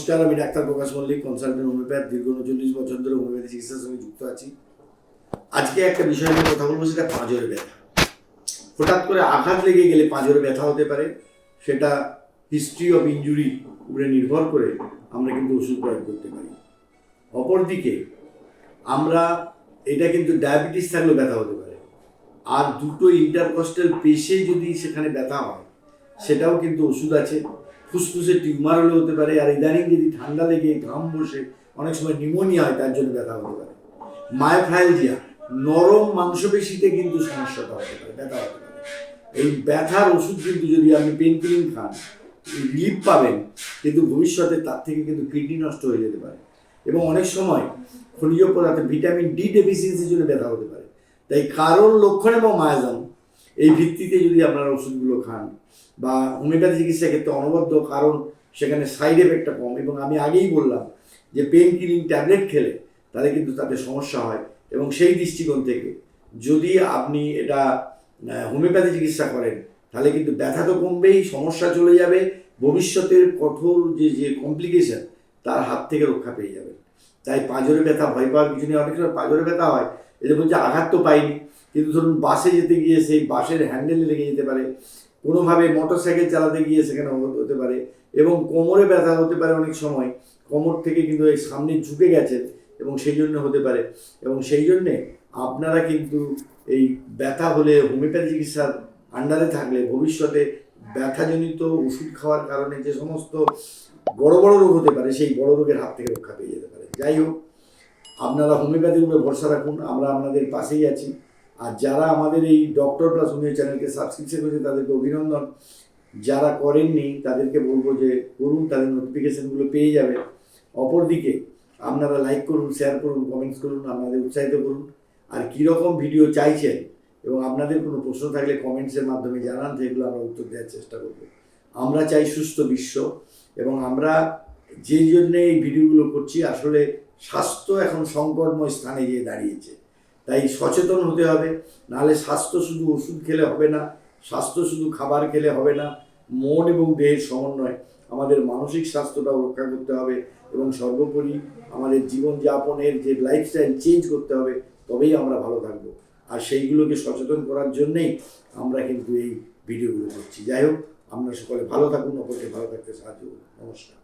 নমস্কার, আমি doctor Prakash Mallick consultant homeopath দীর্ঘ উনচল্লিশ বছর ধরে হোমিওপ্যাথি চিকিৎসার সঙ্গে যুক্ত আছি। আজকে একটা বিষয় নিয়ে কথা বলব, সেটা পাঁজরের ব্যথা। হঠাৎ করে আঘাত লেগে গেলে পাঁজরে ব্যথা হতে পারে, সেটা হিস্ট্রি অফ ইঞ্জুরি উপরে নির্ভর করে আমরা কিন্তু ওষুধ প্রয়োগ করতে পারি। অপরদিকে, আমরা, এটা কিন্তু ডায়াবেটিস থাকলেও ব্যথা হতে পারে। আর দুটো ইন্টারকস্টাল পেশে যদি সেখানে ব্যথা হয়, সেটাও কিন্তু ওষুধ আছে। ফুসফুসে টিউমার হলে হতে পারে, আর ইদানিং যদি ঠান্ডা লেগে ঘাম বসে, অনেক সময় নিউমোনিয়া হয়, তার জন্য ব্যথা হতে পারে। মায়োফ্রাইলজিয়া নরম মাংসপেশিতে কিন্তু সমস্যাটা হতে পারে, ব্যথা হতে পারে। এই ব্যথার ওষুধ কিন্তু যদি আপনি পেন কিলিং খান রিলিফ পাবেন, কিন্তু ভবিষ্যতে তার থেকে কিন্তু কিডনি নষ্ট হয়ে যেতে পারে। এবং অনেক সময় খনিজ পদার্থ ভিটামিন ডি ডেফিসিয়েন্সির জন্য ব্যথা হতে পারে। তাই কারণ লক্ষণ এবং মায়াজাম এই ভিত্তিতে যদি আপনারা ওষুধগুলো খান বা হোমিওপ্যাথি চিকিৎসার ক্ষেত্রে অনবদ্য, কারণ সেখানে সাইড এফেক্টটা কম এবং আমি আগেই বললাম যে পেন কিলিং ট্যাবলেট খেলে তাহলে কিন্তু তাতে সমস্যা হয় এবং সেই দৃষ্টিকোণ থেকে যদি আপনি এটা হোমিওপ্যাথি চিকিৎসা করেন তাহলে কিন্তু ব্যথা তো কমবেই, সমস্যা চলে যাবে, ভবিষ্যতের কঠোর যে যে কমপ্লিকেশন তার হাত থেকে রক্ষা পেয়ে যাবেন। তাই পাঁজরে ব্যথা ভয় পাওয়ার কিছু নেই অনেক সময় পাঁজরে ব্যথা হয়, এদের বলছে আঘাত তো পাইনি। কিন্তু ধরুন বাসে যেতে গিয়ে সেই বাসের হ্যান্ডেলে লেগে যেতে পারে, কোনোভাবে মোটর সাইকেল চালাতে গিয়ে সেখানে হতে- পারে এবং কোমরে ব্যথা হতে পারে অনেক সময়, কোমর থেকে কিন্তু এই সামনে ঝুঁকে গেছে এবং সেই জন্য হতে পারে। এবং সেই জন্যে আপনারা কিন্তু এই ব্যথা হলে হোমিওপ্যাথি চিকিৎসার আন্ডারে থাকলে ভবিষ্যতে ব্যথাজনিত ওষুধ খাওয়ার কারণে যে সমস্ত বড় বড় রোগ হতে পারে, সেই বড় রোগের হাত থেকে রক্ষা পেয়ে যেতে পারে। যাই হোক, আপনারা হোমিওপ্যাথির উপরে ভরসা রাখুন, আমরা আপনাদের পাশেই আছি। আর যারা আমাদের এই ডক্টর প্লাস হোমিও চ্যানেলকে সাবস্ক্রিপশন করেছে, তাদেরকে অভিনন্দন। যারা করেননি, তাদেরকে বলব যে করুন, তাদের নোটিফিকেশনগুলো পেয়ে যাবে। অপরদিকে, আপনারা লাইক করুন শেয়ার করুন কমেন্টস করুন, আপনাদের উৎসাহিত করুন। আর কীরকম ভিডিও চাইছেন এবং আপনাদের কোনো প্রশ্ন থাকলে কমেন্টসের মাধ্যমে জানান, যেগুলো আমরা উত্তর দেওয়ার চেষ্টা করব। আমরা চাই সুস্থ বিশ্ব এবং আমরা যে জন্য এই ভিডিওগুলো করছি, আসলে স্বাস্থ্য এখন সংকটময় স্থানে গিয়ে দাঁড়িয়েছে। তাই সচেতন হতে হবে। নাহলে স্বাস্থ্য শুধু ওষুধ খেলে হবে না, স্বাস্থ্য শুধু খাবার খেলে হবে না, মন এবং দেহের সমন্বয়। আমাদের মানসিক স্বাস্থ্যটাও রক্ষা করতে হবে এবং সর্বোপরি আমাদের জীবনযাপনের যে লাইফস্টাইল চেঞ্জ করতে হবে, তবেই আমরা ভালো থাকব। আর সেইগুলোকে সচেতন করার জন্যেই আমরা কিন্তু এই ভিডিওগুলো করছি। যাই হোক আমরা সকলে ভালো থাকুন, অপরকে ভালো থাকতে সাহায্য করুন। নমস্কার।